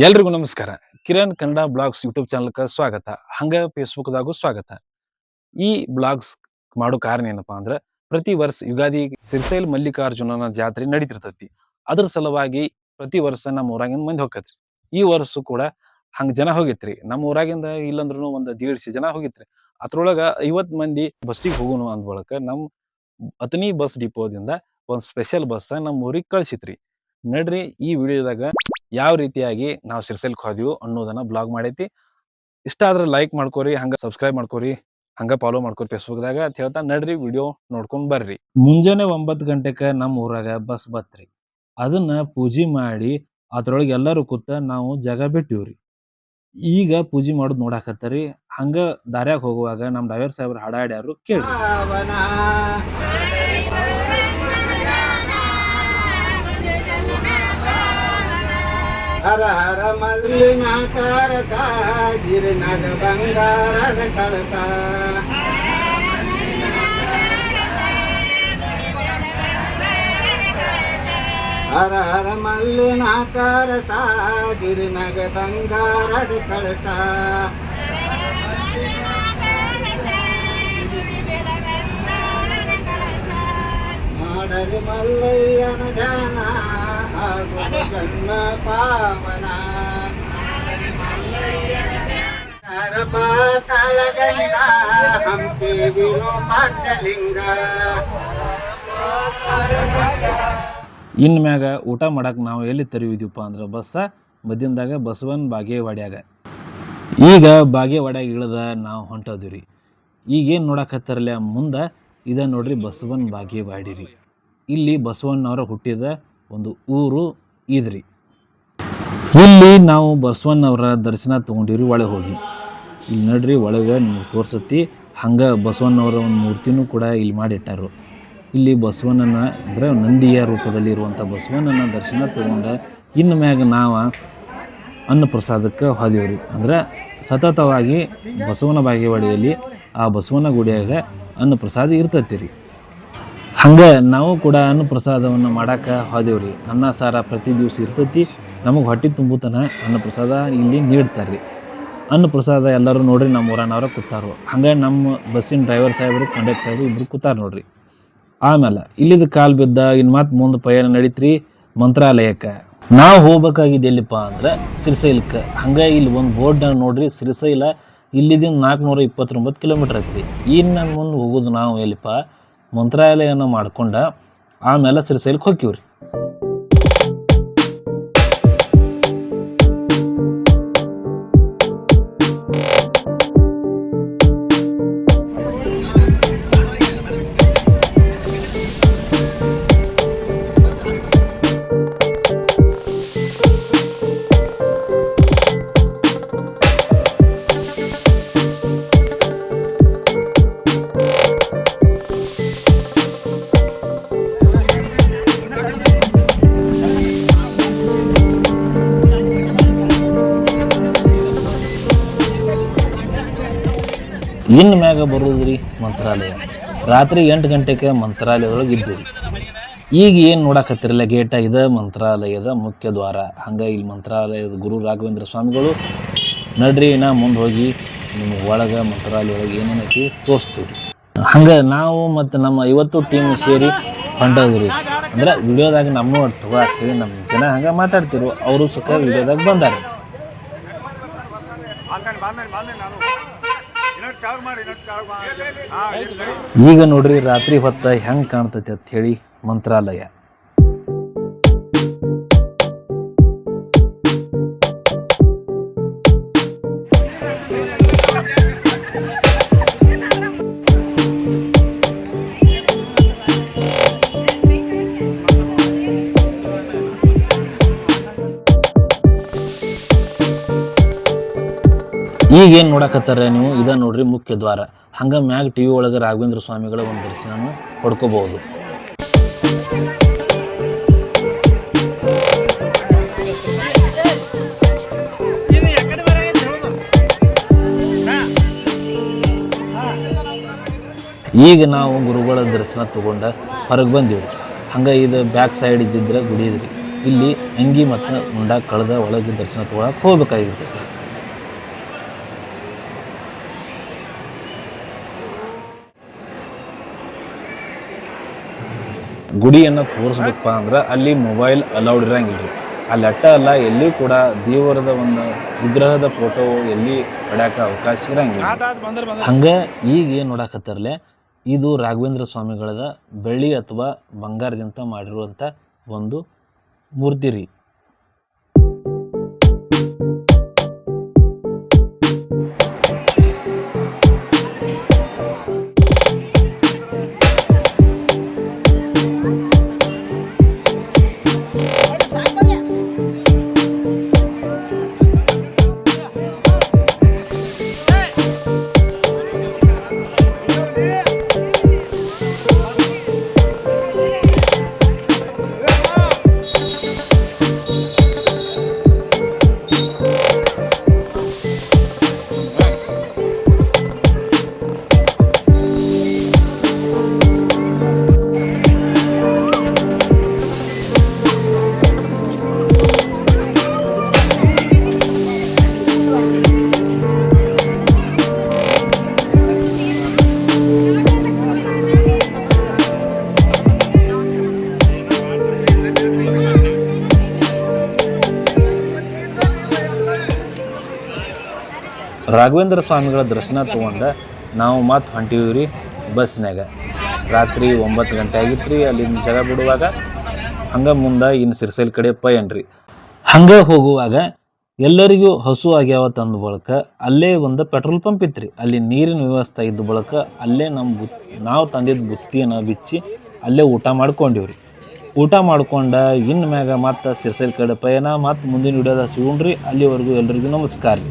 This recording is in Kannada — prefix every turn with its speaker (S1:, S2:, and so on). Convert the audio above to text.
S1: ಎಲ್ರಿಗೂ ನಮಸ್ಕಾರ. ಕಿರಣ್ ಕನ್ನಡ ಬ್ಲಾಗ್ಸ್ ಯೂಟ್ಯೂಬ್ ಚಾನಲ್ಗೆ ಸ್ವಾಗತ. ಹಂಗ ಫೇಸ್ಬುಕ್ದಾಗೂ ಸ್ವಾಗತ. ಈ ಬ್ಲಾಗ್ಸ್ ಮಾಡೋ ಕಾರಣ ಏನಪ್ಪಾ ಅಂದ್ರೆ, ಪ್ರತಿ ವರ್ಷ ಯುಗಾದಿ ಸಿರ್ಸೈಲ್ ಮಲ್ಲಿಕಾರ್ಜುನನ ಜಾತ್ರೆ ನಡೀತಿರ್ತೈತಿ. ಅದ್ರ ಸಲುವಾಗಿ ಪ್ರತಿ ವರ್ಷ ನಮ್ಮ ಊರಾಗಿನ ಮಂದಿ ಹೋಗತ್ರಿ ಈ ವರ್ಷ ಕೂಡ ಹಂಗ ಜನ ಹೋಗಿತ್ರಿ. ನಮ್ಮ ಊರಾಗಿಂದ ಇಲ್ಲಂದ್ರೂ ಒಂದು ದೀಡ್ಸಿ ಜನ ಹೋಗಿತ್ರಿ. ಅದ್ರೊಳಗ ಐವತ್ ಮಂದಿ ಬಸ್ಸಿಗೆ ಹೋಗೋಣ ಅಂದ್ ಬಳಕ ನಮ್ ಅತನಿ ಬಸ್ ಡಿಪೋದಿಂದ ಒಂದ್ ಸ್ಪೆಷಲ್ ಬಸ್ ನಮ್ಮ ಊರಿಗೆ ಕಳ್ಸಿತ್ರಿ. ನಡ್ರಿ ಈ ವಿಡಿಯೋದಾಗ ಯಾವ ರೀತಿಯಾಗಿ ನಾವು ಸಿರ್ಸೆಲ್ಕ್ ಹೋದ್ವು ಅನ್ನೋದನ್ನ ಬ್ಲಾಗ್ ಮಾಡೈತಿ. ಇಷ್ಟ ಆದ್ರೆ ಲೈಕ್ ಮಾಡ್ಕೋರಿ, ಹಂಗ ಸಬ್ಸ್ಕ್ರೈಬ್ ಮಾಡ್ಕೋರಿ, ಹಂಗ ಫಾಲೋ ಮಾಡ್ಕೋರಿ ಫೇಸ್ಬುಕ್ದಾಗ ಅಂತ ಹೇಳ್ತಾ ನಡ್ರಿ ವಿಡಿಯೋ ನೋಡ್ಕೊಂಡ್ ಬರ್ರಿ. ಮುಂಜಾನೆ ಒಂಬತ್ತು ಗಂಟೆಕ ನಮ್ಮ ಊರಾಗ ಬಸ್ ಬತ್ರಿ ಅದನ್ನ ಪೂಜೆ ಮಾಡಿ ಅದ್ರೊಳಗೆ ಎಲ್ಲರೂ ಕೂತ ನಾವು ಜಾಗ ಬಿಟ್ಟಿವ್ರಿ. ಈಗ ಪೂಜೆ ಮಾಡೋದ್ ನೋಡಾಕತ್ತರಿ. ಹಂಗ ದಾರ್ಯಾಗ ಹೋಗುವಾಗ ನಮ್ ಡ್ರೈವರ್ ಸಾಹೇಬ್ರ ಹಾಡಾಡ್ಯಾರು ಕೇಳಿ
S2: ಹರ ಹರ ಮಲ್ಲಿನ ಕರಸ ಗಿರಿನಗ ಬಂಗಾರದ ಕಳಸ ಹರ ಹರ ಮಲ್ಲಿನ ಕರಸ ಗಿರಿನಗ ಬಂಗಾರದ ಕಳಸ ಮಾಡರಿ ಮಲ್ಲಯ್ಯನ ಧ್ಯಾನ ಹಾಗೂ ಜನ್ಮ ಪಾವನ ಹಂಪಿ ವಿರೂಪಾಕ್ಷಲಿಂಗ
S1: ಇನ್ ಮ್ಯಾಗ ಊಟ ಮಾಡಕ್ಕೆ ನಾವು ಎಲ್ಲಿ ತೆರೆಯುವುದಪ್ಪ ಅಂದ್ರೆ ಬಸ್ಸ ಮದ್ಯಂದಾಗ ಬಸವನ್ ಬಾಗೇವಾಡ್ಯಾಗ. ಈಗ ಬಾಗೇವಾಡ್ಯಾಗ ಇಳ್ದ ನಾವು ಹೊಂಟದಿರಿ ಈಗೇನು ನೋಡಕತ್ತಾರಲ್ಲ ಮುಂದೆ ಇದ ನೋಡ್ರಿ ಬಸವನ್ ಬಾಗೇವಾಡಿ ರೀ ಇಲ್ಲಿ ಬಸವಣ್ಣವರ ಹುಟ್ಟಿದ ಒಂದು ಊರು ಇದ್ರಿ. ಇಲ್ಲಿ ನಾವು ಬಸವಣ್ಣವರ ದರ್ಶನ ತೊಗೊಂಡಿರಿ, ಒಳಗೆ ಹೋಗಿ. ಇಲ್ಲಿ ನೋಡ್ರಿ, ಒಳಗೆ ನಿಮ್ಗೆ ತೋರ್ಸತಿ. ಹಂಗ ಬಸವಣ್ಣವರ ಒಂದು ಮೂರ್ತಿನೂ ಕೂಡ ಇಲ್ಲಿ ಮಾಡಿಟ್ಟಾರು. ಇಲ್ಲಿ ಬಸವಣ್ಣನ, ಅಂದರೆ ನಂದಿಯ ರೂಪದಲ್ಲಿ ಇರುವಂಥ ಬಸವಣ್ಣನ ದರ್ಶನ ತೊಗೊಂಡ ಇನ್ನು ಮ್ಯಾಗ ನಾವು ಅನ್ನ ಪ್ರಸಾದಕ್ಕೆ ಹೋದೇವ್ರಿ. ಅಂದ್ರೆ ಸತತವಾಗಿ ಬಸವನ ಬಾಗೇವಾಡಿಯಲ್ಲಿ ಆ ಬಸವನ ಗುಡಿಯಾಗ ಅನ್ನ ಪ್ರಸಾದ ಇರ್ತೈತಿ ರೀ. ಹಂಗೆ ನಾವು ಕೂಡ ಅನ್ನ ಪ್ರಸಾದವನ್ನು ಮಾಡಕ್ಕೆ ಹೋದೇವ್ರಿ. ಅನ್ನ, ಸಾರ ಪ್ರತಿ ದಿವಸ ಇರ್ತೈತಿ. ನಮಗೆ ಹೊಟ್ಟೆ ತುಂಬುತನ ಅನ್ನ ಪ್ರಸಾದ ಇಲ್ಲಿ ನೀಡ್ತಾರೆ ರೀ ಅನ್ನ ಎಲ್ಲರೂ ನೋಡ್ರಿ ನಮ್ಮ ಊರನವ್ರ ಕೂತಾರು. ಹಂಗೆ ನಮ್ಮ ಬಸ್ಸಿನ ಡ್ರೈವರ್ ಸಾಹೇಬರು ಕಂಡಕ್ಟರ್ ಸಾಹೇಬರು ಇಬ್ಬರು ಕೂತಾರೆ ನೋಡ್ರಿ. ಆಮೇಲೆ ಇಲ್ಲಿದ ಕಾಲು ಬಿದ್ದ ಇನ್ನು ಮತ್ತೆ ಮುಂದೆ ಪಯಣ ನಡೀತ್ರಿ ಮಂತ್ರಾಲಯಕ್ಕೆ. ನಾವು ಹೋಗ್ಬೇಕಾಗಿದ್ದು ಎಲ್ಲಿಪ್ಪ ಅಂದ್ರೆ ಸಿರಿಸೈಲಕ್ಕೆ. ಹಂಗೆ ಇಲ್ಲಿ ಒಂದು ಬೋರ್ಡ್ ನೋಡ್ರಿ, ಸಿರಿಸೈಲ ಇಲ್ಲಿದಿಂದ ನಾಲ್ಕುನೂರ ಇಪ್ಪತ್ತೊಂಬತ್ತು ಕಿಲೋಮೀಟ್ರ್ ಐತ್ರಿ. ಇನ್ನು ಮುಂದೆ ಹೋಗೋದು ನಾವು ಎಲ್ಲಿಪ್ಪ ಮಂತ್ರಾಲಯನ ಮಾಡ್ಕೊಂಡ ಆಮೇಲೆ ಸಿರಿಸೈಲಕ್ಕೆ ಹೋಗ್ತೀವ್ರಿ ಇನ್ನು ಮ್ಯಾಗ ಬರೋದ್ರಿ ಮಂತ್ರಾಲಯ. ರಾತ್ರಿ ಎಂಟು ಗಂಟೆಗೆ ಮಂತ್ರಾಲಯದೊಳಗೆ ಇದ್ದೀವಿ ಈಗ ಏನು ನೋಡಕತ್ತಿರಲ್ಲ ಗೇಟ ಇದ ಮಂತ್ರಾಲಯದ ಮುಖ್ಯ ದ್ವಾರ. ಹಂಗೆ ಇಲ್ಲಿ ಮಂತ್ರಾಲಯದ ಗುರು ರಾಘವೇಂದ್ರ ಸ್ವಾಮಿಗಳು ನಡ್ರಿ, ನಾ ಮುಂದೆ ಹೋಗಿ ನಿಮ್ಗೆ ಒಳಗೆ ಮಂತ್ರಾಲಯ ಒಳಗೆ ಏನೇನೈತಿ ತೋರಿಸ್ತೀವಿ ಹಂಗೆ ನಾವು ಮತ್ತು ನಮ್ಮ ಐವತ್ತು ಟೀಮ್ ಸೇರಿ ಹೊಂಟೋದ್ರಿ. ಅಂದ್ರೆ ವಿಡಿಯೋದಾಗ ನಮ್ಮ ತಗೋತೀವಿ ನಮ್ಮ ಜನ ಹಂಗೆ ಮಾತಾಡ್ತಿರು, ಅವರು ಸುಖ ವಿಡಿಯೋದಾಗ ಬಂದಾರೆ. ಈಗ ನೋಡ್ರಿ ರಾತ್ರಿ ಹೊತ್ತ ಹೆಂಗ್ ಕಾಣ್ತೈತಿ ಅಂತ ಹೇಳಿ ಮಂತ್ರಾಲಯ. ಈಗ ಏನು ನೋಡಕತ್ತಾರ ನೀವು? ಇದ ನೋಡ್ರಿ ಮುಖ್ಯ ದ್ವಾರ. ಹಂಗ ಮ್ಯಾಗ ಟಿವಿ ಒಳಗ ರಾಘವೇಂದ್ರ ಸ್ವಾಮಿಗಳ ಒಂದು ದರ್ಶನ ಪಡ್ಕೋಬಹುದು. ಈಗ ನಾವು ಗುರುಗಳ ದರ್ಶನ ತಗೊಂಡ ಹೊರಗೆ ಬಂದಿವ್ರಿ. ಹಂಗೆ ಇದು ಬ್ಯಾಕ್ ಸೈಡ್ ಇದ್ದಿದ್ರೆ ಗುಡಿ ಇಲ್ಲಿ ಅಂಗಿ ಮತ್ತು ಮುಂಡ ಕಳೆದ ಒಳಗೆ ದರ್ಶನ ತೊಗೊಳಕ್ಕೆ ಹೋಗ್ಬೇಕಾಗಿರ್ತೈತಿ ಗುಡಿಯನ್ನು ತೋರಿಸ್ಬೇಕಪ್ಪ ಅಂದ್ರೆ ಅಲ್ಲಿ ಮೊಬೈಲ್ ಅಲೌಡ್ ಇರೋಂಗಿಲ್ಲ ರೀ ಅಲ್ಲಿ ಅಟ್ಟ ಅಲ್ಲ ಎಲ್ಲಿ ಕೂಡ ದೇವರದ ಒಂದು ವಿಗ್ರಹದ ಫೋಟೋ ಎಲ್ಲಿ ಪಡ್ಯಾಕ ಅವಕಾಶ ಇರಂಗಿಲ್ಲ ಹಂಗೆ ಈಗ ಏನು ನೋಡಕತ್ತಾರಲೆ ಇದು ರಾಘವೇಂದ್ರ ಸ್ವಾಮಿಗಳದ ಬೆಳ್ಳಿ ಅಥವಾ ಬಂಗಾರದಿಂದ ಮಾಡಿರುವಂಥ ಒಂದು ಮೂರ್ತಿ ರೀ. ರಾಘವೇಂದ್ರ ಸ್ವಾಮಿಗಳ ದರ್ಶನ ತೊಗೊಂಡು. ನಾವು ಮತ್ತೆ ಹೊಂಟೀವಿ ರೀ ಬಸ್ನಾಗ ರಾತ್ರಿ ಒಂಬತ್ತು ಗಂಟೆ ಆಗಿತ್ತು ರೀ, ಅಲ್ಲಿಂದ ಜಾಗ ಬಿಡುವಾಗ. ಹಂಗೆ ಮುಂದೆ ಇನ್ನು ಸಿರ್ಸೈಲ್ ಕಡೆ ಪಯನ್ ರೀ ಹಂಗೆ ಹೋಗುವಾಗ ಎಲ್ಲರಿಗೂ ಹಸು ಆಗ್ಯಾವ ತಂದು ಬಳಕ ಅಲ್ಲೇ ಒಂದು ಪೆಟ್ರೋಲ್ ಪಂಪ್ ಇತ್ತು ರೀ. ಅಲ್ಲಿ ನೀರಿನ ವ್ಯವಸ್ಥೆ ಇದ್ದ ಬಳಕ ಅಲ್ಲೇ ನಮ್ಮ ಬುತ್, ನಾವು ತಂದಿದ್ದ ಬುತ್ತಿಯನ್ನು ಬಿಚ್ಚಿ ಅಲ್ಲೇ ಊಟ ಮಾಡ್ಕೊಂಡಿವಿ ರೀ ಊಟ ಮಾಡ್ಕೊಂಡ ಇನ್ನು ಮ್ಯಾಗ ಮತ್ತೆ ಸಿರ್ಸೈಲ್ ಕಡೆ ಪಯನ ಮತ್ತು ಮುಂದಿನ ವಿಡಿಯೋದಾಗ ಸಿಗೋಣ್ರಿ. ಅಲ್ಲಿವರೆಗೂ ಎಲ್ರಿಗೂ ನಮಸ್ಕಾರ ರೀ.